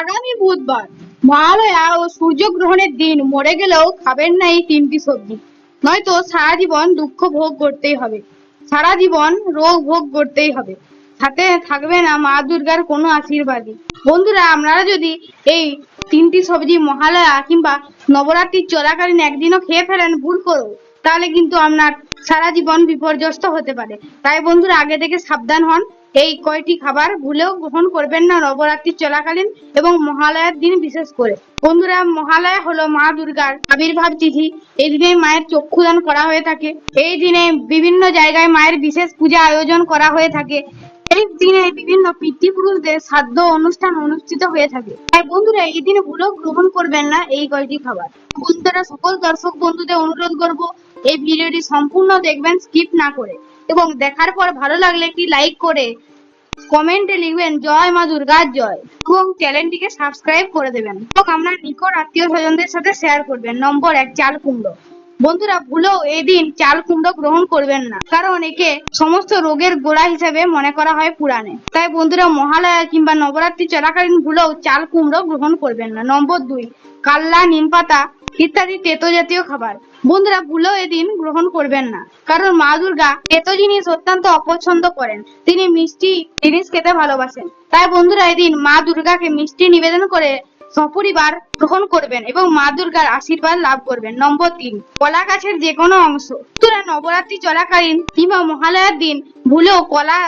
আগামী বুধবার মহালয়া ও সূর্যগ্রহণের দিন মরে গেলেও খাবেন না এই তিনটি সবজি। নয়তো সারা জীবন দুঃখ ভোগ করতেই হবে। সারা জীবন রোগ ভোগ করতেই হবে। সাথে থাকবে না মা দুর্গার কোনো আশীর্বাদই। বন্ধুরা, আপনারা যদি এই তিনটি সবজি মহালয়া কিংবা নবরাত্রির চলাকালীন একদিনও খেয়ে ফেলেন, ভুল করো। তাহলে কিন্তু আপনার সারা জীবন বিপর্যস্ত হতে পারে। তাই বন্ধুরা, আগে থেকে সাবধান হন। এই কয়টি খাবার ভুলেও গ্রহণ করবেন না নবরাত্রি চলাকালীন এবং মহালয়ার দিন বিশেষ করে। বন্ধুরা, মহালয়া হলো মা দুর্গার আবির্ভাব তিথি। এই দিনে মায়ের চক্ষুদান করা হয়ে থাকে। এই দিনে বিভিন্ন জায়গায় মায়ের বিশেষ পূজা আয়োজন করা হয়ে থাকে। এই দিনে বিভিন্ন পিতৃপুরুষদের শ্রাদ্ধ অনুষ্ঠান অনুষ্ঠিত হয়ে থাকে। বন্ধুরা, এই দিনে ভুলেও গ্রহণ করবেন না এই কয়টি খাবার। বন্ধুরা, সকল দর্শক বন্ধুদের অনুরোধ করব, এই ভিডিওটি সম্পূর্ণ দেখবেন, স্কিপ না করে। এবং দেখার পর ভালো লাগলে একটি লাইক করে কমেন্টে লিখবেন, জয় মা দুর্গার জয়। এবং চ্যানেলটিকে সাবস্ক্রাইব করে দেবেন। এবং আপনার নিকট আত্মীয় স্বজনদের সাথে শেয়ার করবেন। নম্বর এক চাল কুমড়ো বন্ধুরা, ভুলেও এই দিন চাল কুমড়ো গ্রহণ করবেন না। কারণ একে সমস্ত রোগের গোড়া হিসেবে মনে করা হয় পুরাণে। তাই বন্ধুরা, মহালয়া কিংবা নবরাত্রি চলাকালীন ভুলেও চাল কুমড়ো গ্রহণ করবেন না। নম্বর দুই, কাল্লা নিম পাতা ইত্যাদি তেতো জাতীয় খাবার। বন্ধুরা, ভুলেও এদিন গ্রহণ করবেন না। কারণ মা দুর্গা তেতো জিনিস অত্যন্ত অপছন্দ করেন। তিনি মিষ্টি জিনিস খেতে ভালোবাসেন। তাই বন্ধুরা, এদিন মা দুর্গাকে মিষ্টি নিবেদন করে সপরিবার গ্রহণ করবেন এবং মা দুর্গার আশীর্বাদ লাভ করবেন। নম্বর তিন, কলা গাছের যে কোনো অংশ। তোরা নবরাত্রি চলাকালীন কিংবা মহালয়ার দিন ভুলেও কলা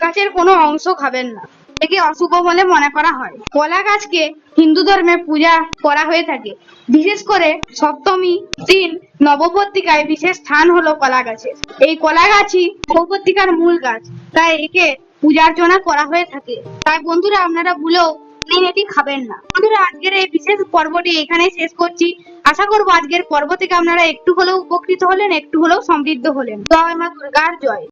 গাছের কোনো অংশ খাবেন না। একে অশুভ বলে মনে করা হয়। কলা গাছকে হিন্দু ধর্মে পূজা করা হয়ে থাকে। বিশেষ করে সপ্তমী দিন নবপত্রিকায় বিশেষ স্থান হলো কলা গাছের এই কলা গাছই নবপত্রিকার মূল গাছ, তাই একে পূজার্চনা করা হয়ে থাকে। তাই বন্ধুরা, আপনারা ভুলেও দিন এটি খাবেন না। বন্ধুরা, আজকের এই বিশেষ পর্বটি এখানেই শেষ করছি। আশা করব আজকের পর্ব থেকে আপনারা একটু হলেও উপকৃত হলেন, একটু হলেও সমৃদ্ধ হলেন। জয় মা দুর্গার জয়।